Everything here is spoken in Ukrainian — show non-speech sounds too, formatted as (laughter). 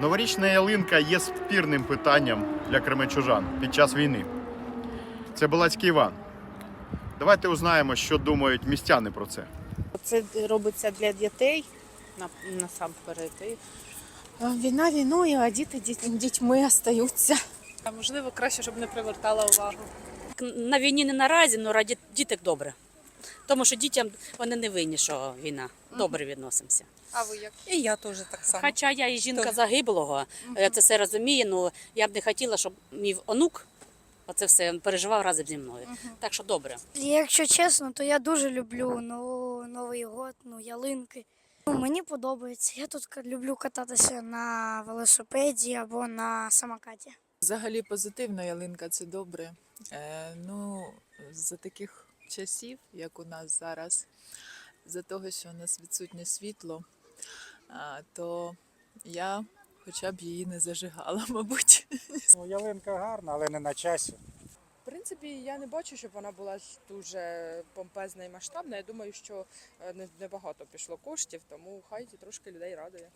Новорічна ялинка є спірним питанням для кременчужан під час війни. Це Балацький Іван. Давайте узнаємо, що думають містяни про це. Це робиться для дітей на- насамперед. Е, Війна війною, а діти дітьми остаються. А можливо, краще, щоб не привертала увагу. на війні не наразі, але раді діток добре. Тому що дітям вони не винні, що війна. Добре відносимося. А ви як? І я теж так само. Хоча я і жінка Хто? загиблого, я це все розумію, але я б не хотіла, щоб мій онук оце все переживав разом зі мною. Так що добре. Якщо чесно, то я дуже люблю ну, Новий год, ну, ялинки. Ну, мені подобається. Я тут люблю кататися на велосипеді або на самокаті. Взагалі позитивна ялинка це добре. Е, ну, за таких часів, як у нас зараз, за того, що у нас відсутнє світло, то я хоча б її не зажигала, (laughs) мабуть. Ну, ялинка гарна, але не на часі. В принципі, я не бачу, щоб вона була дуже помпезна і масштабна. Я думаю, що е, небагато пішло коштів, тому хай трошки людей радує.